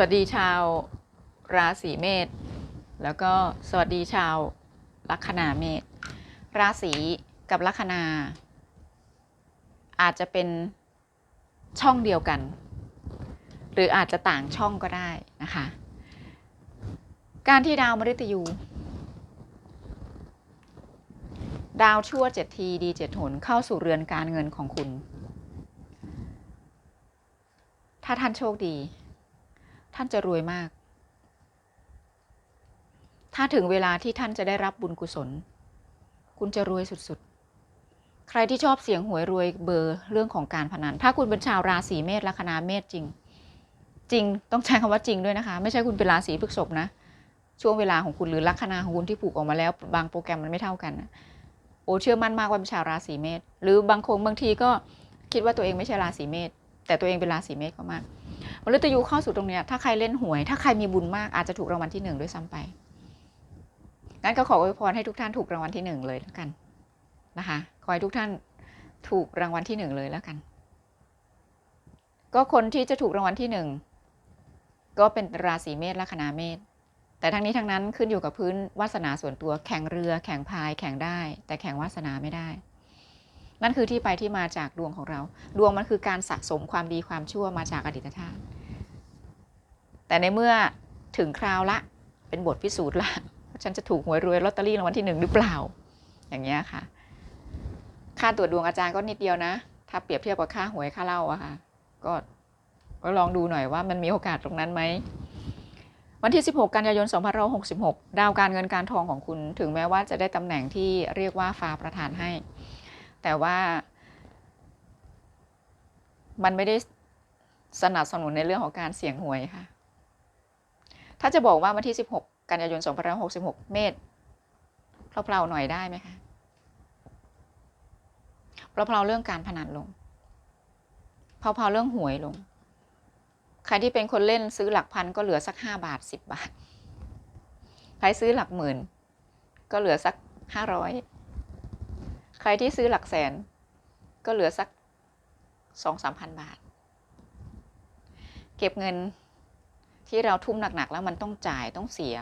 วัสดีชาวราศีเมษแล้วก็สวัสดีชาวลัคนาเมษราศีกับลัคนา อาจจะเป็นช่องเดียวกัน หรืออาจจะต่างช่องก็ได้นะคะ การที่ดาวมฤตยู ดาวชั่วเจ็ดทีดีเจ็ดหนเข้าสู่เรือนการเงินของคุณ ถ้าท่านโชคดี ท่านจะรวยมาก ถ้าถึงเวลาที่ท่านจะได้รับบุญกุศล คุณจะรวยสุดๆ ใครที่ชอบเสียงหวยรวยเบอร์เรื่องของการพนัน ถ้าคุณเป็นชาวราศีเมษลัคนาเมษจริง จริงต้องใช้คำว่าจริงด้วยนะคะ ไม่ใช่คุณเป็นราศีพฤษภนะ ช่วงเวลาของคุณหรือลัคนาของคุณที่ผูกออกมาแล้ว บางโปรแกรมมันไม่เท่ากันนะโอ้เชื่อมั่นมากว่าเป็นชาวราศีเมษหรือบางคนบางทีก็คิดว่าตัวเองไม่ใช่ราศีเมษแต่ตัวเองเป็นราศีเมษก็มาก มฤตยูเข้าสู่ตรงเนี้ยถ้าใครเล่นหวย ถ้าใครมีบุญมากอาจจะถูกรางวัลที่หนึ่งด้วยซ้ำไปงั้นก็ขออวยพรให้ทุกท่านถูกรางวัลที่หนึ่งเลยแล้วกันนะคะขอให้ทุกท่านถูกรางวัลที่หนึ่งเลยแล้วกัน ก็คนที่จะถูกรางวัลที่หนึ่งก็เป็นราศีเมษและคณาเมษแต่ทั้งนี้ทั้งนั้นขึ้นอยู่กับพื้นวาสนาส่วนตัวแข่งเรือ แข่งพายแข่งได้ แต่แข่งวาสนาไม่ได้ นั่นคือที่ไปที่มาจากดวงของเรา ดวงมันคือการสะสมความดีความชั่วมาจากอดีตชาติแต่ในเมื่อถึงคราวละเป็นบทพิสูจน์ละว่าฉันจะถูกหวยรวยลอตเตอรี่รางวัลที่หนึ่งหรือเปล่า อย่างเงี้ยค่ะ ค่าตรวจดวงอาจารย์ก็นิดเดียวนะ ถ้าเปรียบเทียบกับค่าหวยค่าเหล้าอะค่ะ ก็ก็ลองดูหน่อยว่ามันมีโอกาสตรงนั้นไหม วันที่ 16 กันยายน 2566 ดาวการเงินการทองของคุณ ถึงแม้ว่าจะได้ตำแหน่งที่เรียกว่าฟ้าประทานให้ แต่ว่า มันไม่ได้สนับสนุนในเรื่องของการเสี่ยงหวยค่ะ ถ้าจะบอกว่าวันที่ 16 กันยายน2566 เมษเพลาๆหน่อยได้ไหมคะเพลาๆเรื่องการพนันลงเพลาๆเรื่องหวยลง ใครที่เป็นคนเล่นซื้อหลักพันก็เหลือสักห้าบาทสิบบาท ใครซื้อหลักหมื่น ก็เหลือสักห้า ร้อยใครที่ซื้อหลักแสน ก็เหลือสักสองสามพันบาท เก็บเงินที่เราทุ่มหนักๆแล้วมันต้องจ่ายต้องเสีย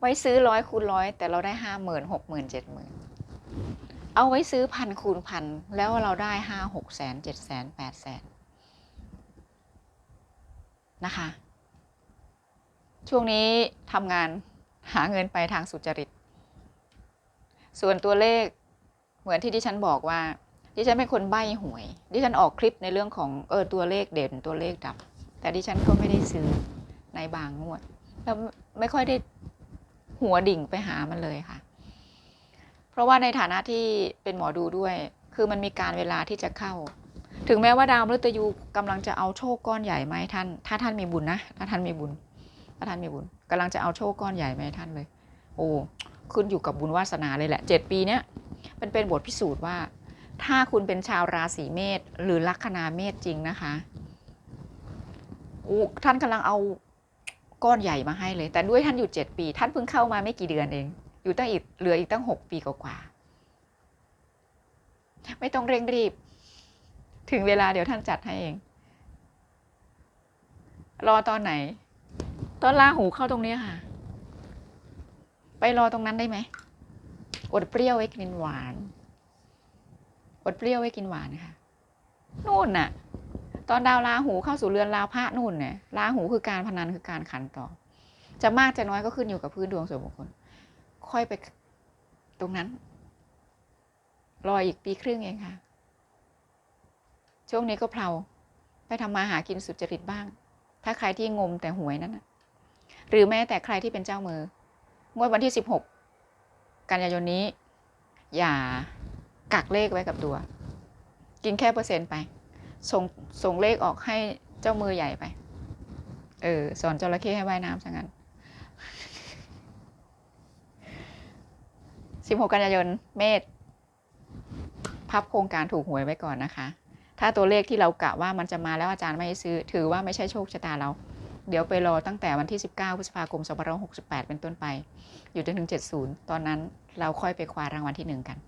ไว้ซื้อร้อยคูณร้อยแต่เราได้ห้าหมื่นหกหมื่นเจ็ดหมื่นเอาไว้ซื้อพันคูณพันแล้วเราได้ห้าหกแสนเจ็ดแสนแปดแสนนะคะ ช่วงนี้ทำงานหาเงินไปทางสุจริต ส่วนตัวเลขเหมือนที่ดิฉันบอกว่า ดิฉันเป็นคนใบ้หวย ดิฉันออกคลิปในเรื่องของเออตัวเลขเด่นตัวเลขดับ แต่ดิฉันก็ไม่ได้ซื้อในบางงวด แล้วไม่ค่อยได้หัวดิ่งไปหามันเลยค่ะ เพราะว่าในฐานะที่เป็นหมอดูด้วย คือมันมีการเวลาที่จะเข้า ถึงแม้ว่าดาวมฤตยูกำลังจะเอาโชคก้อนใหญ่ไหมท่าน ถ้าท่านมีบุญนะ ถ้าท่านมีบุญ ถ้าท่านมีบุญกำลังจะเอาโชคก้อนใหญ่มาให้ท่านเลย โอ้ ขึ้นอยู่กับบุญวาสนาเลยแหละเจ็ดปีเนี้ยเป็นเป็นบทพิสูจน์ว่า ถ้าคุณเป็นชาวราศีเมษหรือลัคนาเมษจริงนะคะโอ้ท่านกำลังเอาก้อนใหญ่มาให้เลย แต่ด้วยท่านอยู่เจ็ดปี ท่านเพิ่งเข้ามาไม่กี่เดือนเอง อยู่ตั้งอีกเหลืออีกตั้งหกปีกว่าๆไม่ต้องเร่งรีบ ถึงเวลาเดี๋ยวท่านจัดให้เอง รอตอนไหน ตอนลาหูเข้าตรงนี้ค่ะ ไปรอตรงนั้นได้ไหมอดเปรี้ยวไว้กินหวาน อดเปรี้ยวไว้กินหวานค่ะนู่นน่ะ ตอนดาวราหูเข้าสู่เรือนราพระนู่นเนี่ยราหูคือการพนันคือการขันต่อ จะมากจะน้อยก็ขึ้นอยู่กับพื้นดวงส่วนบุคคล ค่อยไปตรงนั้น รออีกปีครึ่งเองค่ะ ช่วงนี้ก็เพลาไปทำมาหากินสุจริตบ้าง ถ้าใครที่งมแต่หวยนั้นนะหรือแม้แต่ใครที่เป็นเจ้ามือ งวดวันที่ 16 กันยายนนี้ อย่ากักเลขไว้กับตัว กินแค่เปอร์เซ็นต์ไป ส่งส่งเลขออกให้เจ้ามือใหญ่ไป เออ สอนจระเข้ให้ว่ายน้ำซะงั้น 16 กันยายน เมษพับโครงการถูกหวยไว้ก่อนนะคะ ถ้าตัวเลขที่เรากะว่ามันจะมาแล้วอาจารย์ไม่ให้ซื้อ ถือว่าไม่ใช่โชคชะตาเรา เดี๋ยวไปรอตั้งแต่วันที่ 19 พฤษภาคม 2568 เป็นต้นไป อยู่จนถึง 70 ตอนนั้นเราค่อยไปคว้ารางวัลที่หนึ่งกัน